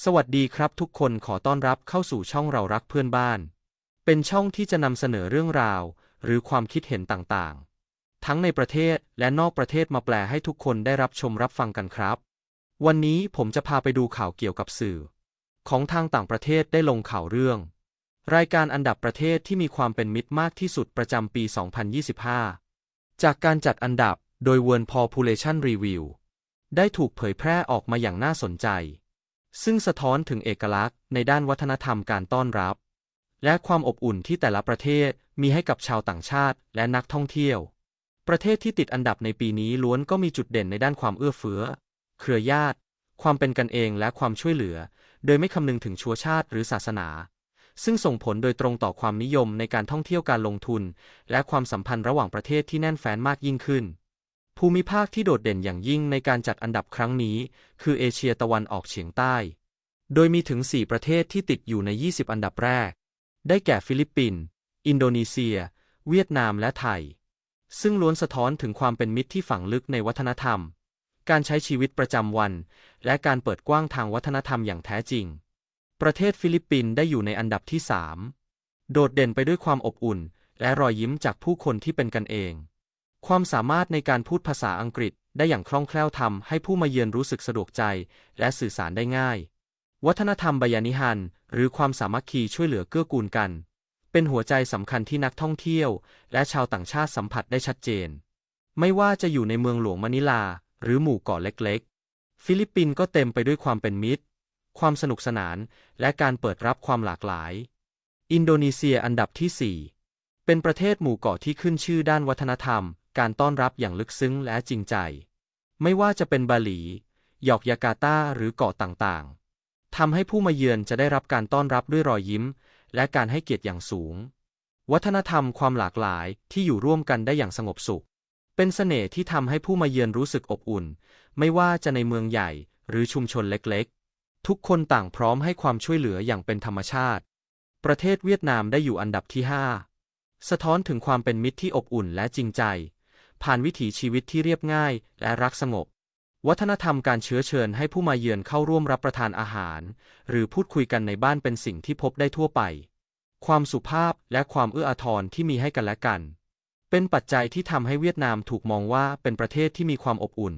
สวัสดีครับทุกคนขอต้อนรับเข้าสู่ช่องเรารักเพื่อนบ้าน เป็นช่องที่จะนำเสนอเรื่องราว หรือความคิดเห็นต่างๆ ทั้งในประเทศและนอกประเทศมาแปลให้ทุกคนได้รับชมรับฟังกันครับ วันนี้ผมจะพาไปดูข่าวเกี่ยวกับสื่อ ของทางต่างประเทศได้ลงข่าวเรื่อง รายการอันดับประเทศที่มีความเป็นมิตรมากที่สุดประจำปี 2025 จากการจัดอันดับโดย World Population Review ได้ถูกเผยแพร่ออกมาอย่างน่าสนใจ ซึ่งสะท้อนถึงเอกลักษณ์ในด้านวัฒนธรรมการต้อนรับ และความอบอุ่นที่แต่ละประเทศมีให้กับชาวต่างชาติและนักท่องเที่ยว ประเทศที่ติดอันดับในปีนี้ล้วนก็มีจุดเด่นในด้านความเอื้อเฟื้อ เครือญาติ ความเป็นกันเองและความช่วยเหลือ โดยไม่คำนึงถึงชัวชาติหรือศาสนา ซึ่งส่งผลโดยตรงต่อความนิยมในการท่องเที่ยวการลงทุน และความสัมพันธ์ระหว่างประเทศที่แน่นแฟ้นมากยิ่งขึ้น ภูมิภาคที่โดดเด่นอย่างยิ่งในการจัดอันดับครั้งนี้ คือเอเชียตะวันออกเฉียงใต้ โดยมีถึง 4 ประเทศที่ติดอยู่ใน 20 อันดับแรก ได้แก่ฟิลิปปินส์ อินโดนีเซีย เวียดนามและไทย ซึ่งล้วนสะท้อนถึงความเป็นมิตรที่ฝังลึกในวัฒนธรรม การใช้ชีวิตประจำวัน และการเปิดกว้างทางวัฒนธรรมอย่างแท้จริง ประเทศฟิลิปปินส์ได้อยู่ในอันดับที่ 3 โดดเด่นไปด้วยความอบอุ่น และรอยยิ้มจากผู้คนที่เป็นกันเอง ความสามารถในการพูดภาษาอังกฤษได้อย่างคล่องแคล่วทำให้ผู้มาเยือนรู้สึกสะดวกใจ และสื่อสารได้ง่าย วัฒนธรรมบยานิฮัน หรือความสามัคคีช่วยเหลือเกื้อกูลกัน เป็นหัวใจสำคัญที่นักท่องเที่ยว และชาวต่างชาติสัมผัสได้ชัดเจน ไม่ว่าจะอยู่ในเมืองหลวงมะนิลา หรือหมู่เกาะเล็กๆ ฟิลิปปินส์ก็เต็มไปด้วยความเป็นมิตร ความสนุกสนาน และการเปิดรับความหลากหลาย อินโดนีเซียอันดับที่ 4 เป็นประเทศหมู่เกาะที่ขึ้นชื่อด้านวัฒนธรรม การต้อนรับอย่างลึกซึ้งและจริงใจ ไม่ว่าจะเป็นบาหลี หยอกยาการ์ตาหรือเกาะต่างๆทำให้ผู้มาเยือนจะได้รับการต้อนรับด้วยรอยยิ้ม และการให้เกียรติอย่างสูง วัฒนธรรมความหลากหลายที่อยู่ร่วมกันได้อย่างสงบสุข เป็นเสน่ห์ที่ทำให้ผู้มาเยือนรู้สึกอบอุ่น ไม่ว่าจะในเมืองใหญ่หรือชุมชนเล็กๆ ทุกคนต่างพร้อมให้ความช่วยเหลืออย่างเป็นธรรมชาติ ประเทศเวียดนามได้อยู่อันดับที่ 5 สะท้อนถึงความเป็นมิตรที่อบอุ่นและจริงใจ ผ่านวิถีชีวิตที่เรียบง่ายและรักสงบ วัฒนธรรมการเชื้อเชิญให้ผู้มาเยือนเข้าร่วมรับประทานอาหาร หรือพูดคุยกันในบ้านเป็นสิ่งที่พบได้ทั่วไป ความสุภาพและความเอื้ออาทรที่มีให้กันและกัน เป็นปัจจัยที่ทำให้เวียดนามถูกมองว่าเป็นประเทศที่มีความอบอุ่น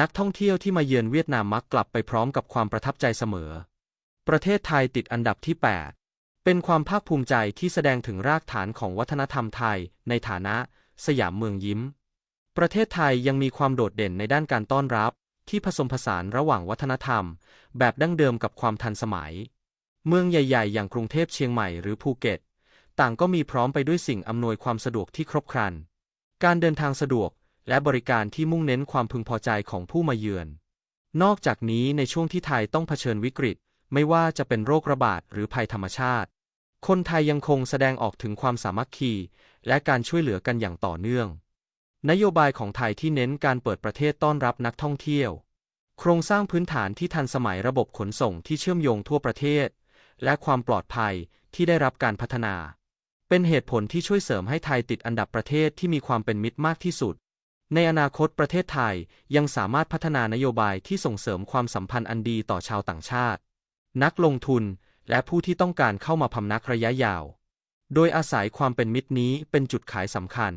นักท่องเที่ยวที่มาเยือนเวียดนามมักกลับไปพร้อมกับความประทับใจเสมอ ประเทศไทยติดอันดับที่ 8เป็นความภาคภูมิใจที่แสดงถึงรากฐานของวัฒนธรรมไทยในฐานะสยามเมืองยิ้ม ประเทศไทยยังมีความโดดเด่นในด้านการต้อนรับ ที่ผสมผสานระหว่างวัฒนธรรม แบบดั้งเดิมกับความทันสมัย เมืองใหญ่ ๆ อย่างกรุงเทพเชียงใหม่หรือภูเก็ต ต่างก็มีพร้อมไปด้วยสิ่งอำนวยความสะดวกที่ครบครัน การเดินทางสะดวกและบริการที่มุ่งเน้นความพึงพอใจของผู้มาเยือน นอกจากนี้ในช่วงที่ไทยต้องเผชิญวิกฤต ไม่ว่าจะเป็นโรคระบาดหรือภัยธรรมชาติ คนไทยยังคงแสดงออกถึงความสามัคคี และการช่วยเหลือกันอย่างต่อเนื่อง นโยบายของไทยที่เน้นการเปิดประเทศต้อนรับนักท่องเที่ยว โครงสร้างพื้นฐานที่ทันสมัยระบบขนส่งที่เชื่อมโยงทั่วประเทศ และความปลอดภัยที่ได้รับการพัฒนา เป็นเหตุผลที่ช่วยเสริมให้ไทยติดอันดับประเทศที่มีความเป็นมิตรมากที่สุด ในอนาคตประเทศไทยยังสามารถพัฒนานโยบายที่ส่งเสริมความสัมพันธ์อันดีต่อชาวต่างชาติ นักลงทุนและผู้ที่ต้องการเข้ามาพำนักระยะยาว โดยอาศัยความเป็นมิตรนี้เป็นจุดขายสำคัญ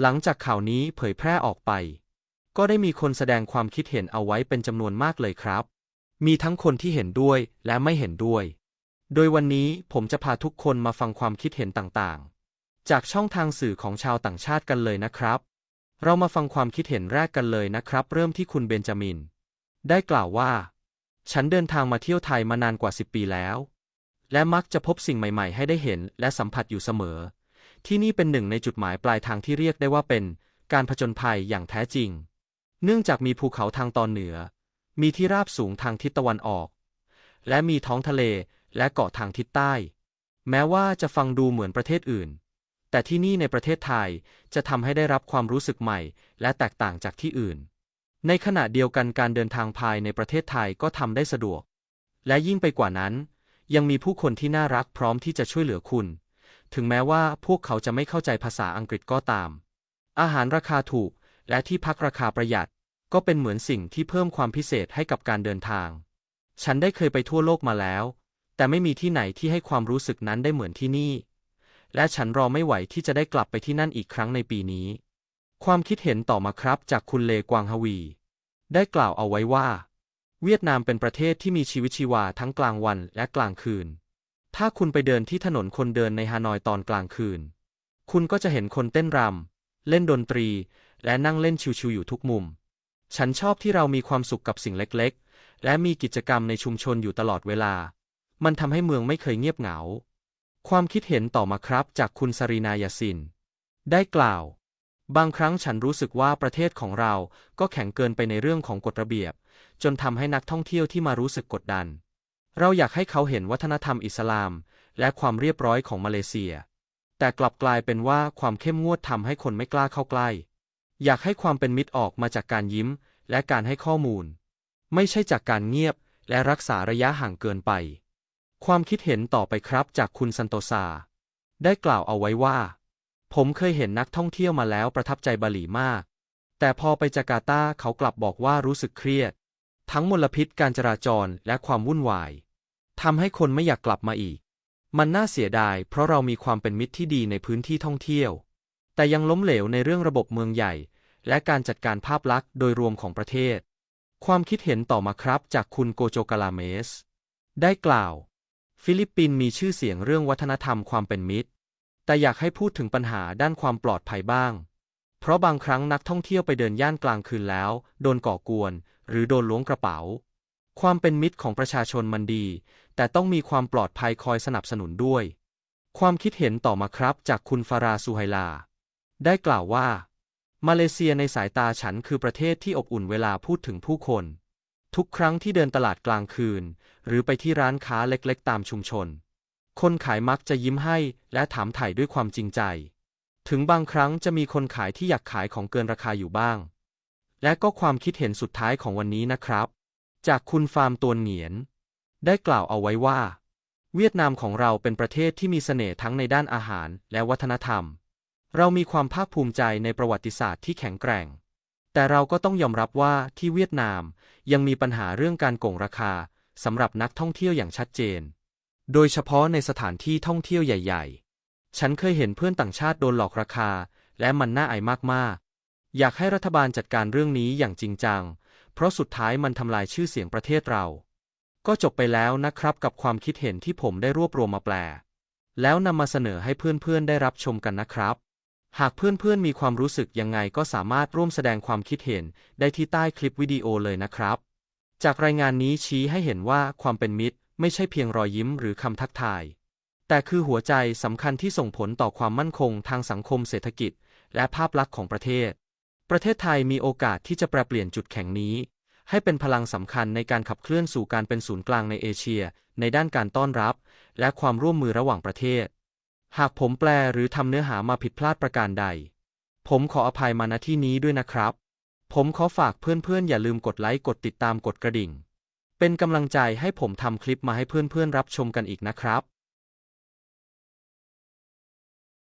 หลังจากข่าวนี้เผยแพร่ออกไป ก็ได้มีคนแสดงความคิดเห็นเอาไว้เป็นจำนวนมากเลยครับ มีทั้งคนที่เห็นด้วยและไม่เห็นด้วย โดยวันนี้ผมจะพาทุกคนมาฟังความคิดเห็นต่างๆ จากช่องทางสื่อของชาวต่างชาติกันเลยนะครับ เรามาฟังความคิดเห็นแรกกันเลยนะครับ เริ่มที่คุณเบนจามิน ได้กล่าวว่า ฉันเดินทางมาเที่ยวไทยมานานกว่า 10 ปีแล้ว และมักจะพบสิ่งใหม่ ๆ ให้ได้เห็นและสัมผัสอยู่เสมอ ที่นี่เป็นหนึ่งในจุดหมายปลายทางที่เรียกได้ว่าเป็นการผจญภัยอย่างแท้จริง เนื่องจากมีภูเขาทางตอนเหนือ มีที่ราบสูงทางทิศตะวันออก และมีท้องทะเลและเกาะทางทิศใต้ แม้ว่าจะฟังดูเหมือนประเทศอื่น แต่ที่นี่ในประเทศไทยจะทำให้ได้รับความรู้สึกใหม่ และแตกต่างจากที่อื่น ในขณะเดียวกันการเดินทางภายในประเทศไทยก็ทำได้สะดวก และยิ่งไปกว่านั้น ยังมีผู้คนที่น่ารักพร้อมที่จะช่วยเหลือคุณ ถึงแม้ว่าพวกเขาจะไม่เข้าใจภาษาอังกฤษก็ตาม อาหารราคาถูกและที่พักราคาประหยัด ก็เป็นเหมือนสิ่งที่เพิ่มความพิเศษให้กับการเดินทาง ฉันได้เคยไปทั่วโลกมาแล้ว แต่ไม่มีที่ไหนที่ให้ความรู้สึกนั้นได้เหมือนที่นี่ และฉันรอไม่ไหวที่จะได้กลับไปที่นั่นอีกครั้งในปีนี้ ความคิดเห็นต่อมาครับจากคุณเลกวางฮวี ได้กล่าวเอาไว้ว่า เวียดนามเป็นประเทศที่มีชีวิตชีวาทั้งกลางวันและกลางคืน ถ้าคุณไปเดินที่ถนนคนเดินในฮานอยตอนกลางคืน คุณก็จะเห็นคนเต้นรำ เล่นดนตรี และนั่งเล่นชิวๆอยู่ทุกมุม ฉันชอบที่เรามีความสุขกับสิ่งเล็กๆ และมีกิจกรรมในชุมชนอยู่ตลอดเวลา มันทำให้เมืองไม่เคยเงียบเหงา ความคิดเห็นต่อมาครับจากคุณสรีนายสิน ได้กล่าว บางครั้งฉันรู้สึกว่าประเทศของเราก็แข็งเกินไปในเรื่องของกฎระเบียบ จนทำให้นักท่องเที่ยวที่มารู้สึกกดดัน เราอยากให้เขาเห็นวัฒนธรรมอิสลาม และความเรียบร้อยของมาเลเซีย แต่กลับกลายเป็นว่าความเข้มงวดทำให้คนไม่กล้าเข้าใกล้ อยากให้ความเป็นมิตรออกมาจากการยิ้ม และการให้ข้อมูล ไม่ใช่จากการเงียบและรักษาระยะห่างเกินไป ความคิดเห็นต่อไปครับจากคุณซันโตซา ได้กล่าวเอาไว้ว่า ผมเคยเห็นนักท่องเที่ยวมาแล้วประทับใจบาหลีมาก แต่พอไปจาการ์ตาเขากลับบอกว่ารู้สึกเครียด ทั้งมลพิษการจราจรและความวุ่นวายทำให้คนไม่อยากกลับมาอีก มันน่าเสียดายเพราะเรามีความเป็นมิตรที่ดีในพื้นที่ท่องเที่ยว แต่ยังล้มเหลวในเรื่องระบบเมืองใหญ่ และการจัดการภาพลักษณ์โดยรวมของประเทศ ความคิดเห็นต่อมาครับจากคุณโกโจกาลาเมส ได้กล่าว ฟิลิปปินส์มีชื่อเสียงเรื่องวัฒนธรรมความเป็นมิตร แต่อยากให้พูดถึงปัญหาด้านความปลอดภัยบ้าง เพราะบางครั้งนักท่องเที่ยวไปเดินย่านกลางคืนแล้ว โดนก่อกวน หรือโดนล้วงกระเป๋า ความเป็นมิตรของประชาชนมันดี แต่ต้องมีความปลอดภัยคอยสนับสนุนด้วย ความคิดเห็นต่อมาครับจากคุณฟาราซูไฮลา ได้กล่าวว่า มาเลเซียในสายตาฉันคือประเทศที่อบอุ่นเวลาพูดถึงผู้คน ทุกครั้งที่เดินตลาดกลางคืน หรือไปที่ร้านค้าเล็กๆ ตามชุมชน คนขายมักจะยิ้มให้และถามถ่ายด้วยความจริงใจ ถึงบางครั้งจะมีคนขายที่อยากขายของเกินราคาอยู่บ้าง และก็ความคิดเห็นสุดท้ายของวันนี้นะครับ จากคุณฟาร์มตัวเหงียน ได้กล่าวเอาไว้ว่า เวียดนามของเราเป็นประเทศที่มีเสน่ห์ทั้งในด้านอาหารและวัฒนธรรม เรามีความภาคภูมิใจในประวัติศาสตร์ที่แข็งแกร่ง แต่เราก็ต้องยอมรับว่าที่เวียดนามยังมีปัญหาเรื่องการโกงราคาสำหรับนักท่องเที่ยวอย่างชัดเจน โดยเฉพาะในสถานที่ท่องเที่ยวใหญ่ ๆ ฉันเคยเห็นเพื่อนต่างชาติโดนหลอกราคา และมันน่าอายมากๆ อยากให้รัฐบาลจัดการเรื่องนี้อย่างจริงจัง เพราะสุดท้ายมันทำลายชื่อเสียงประเทศเรา ก็จบไปแล้วนะครับกับความคิดเห็นที่ผมได้รวบรวมมาแปล แล้วนำมาเสนอให้เพื่อนๆได้รับชมกันนะครับ หากเพื่อนๆมีความรู้สึกยังไงก็สามารถร่วมแสดงความคิดเห็นได้ที่ใต้คลิปวิดีโอเลยนะครับ จากรายงานนี้ชี้ให้เห็นว่าความเป็นมิตร ไม่ใช่เพียงรอยยิ้มหรือคำทักทาย แต่คือหัวใจสำคัญที่ส่งผลต่อความมั่นคงทางสังคมเศรษฐกิจ และภาพลักษณ์ของประเทศ ประเทศไทยมีโอกาสที่จะแปลเปลี่ยนจุดแข็งนี้ ให้เป็นพลังสำคัญในการขับเคลื่อนสู่การเป็นศูนย์กลางในเอเชีย ในด้านการต้อนรับ และความร่วมมือระหว่างประเทศ หากผมแปลหรือทำเนื้อหามาผิดพลาดประการใด ผมขออภัยมาณที่นี้ด้วยนะครับ ผมขอฝากเพื่อนๆ อย่าลืมกดไลค์กดติดตามกดกระดิ่ง เป็นกำลังใจให้ผมทำคลิปมาให้เพื่อนๆรับชมกันอีกนะครับ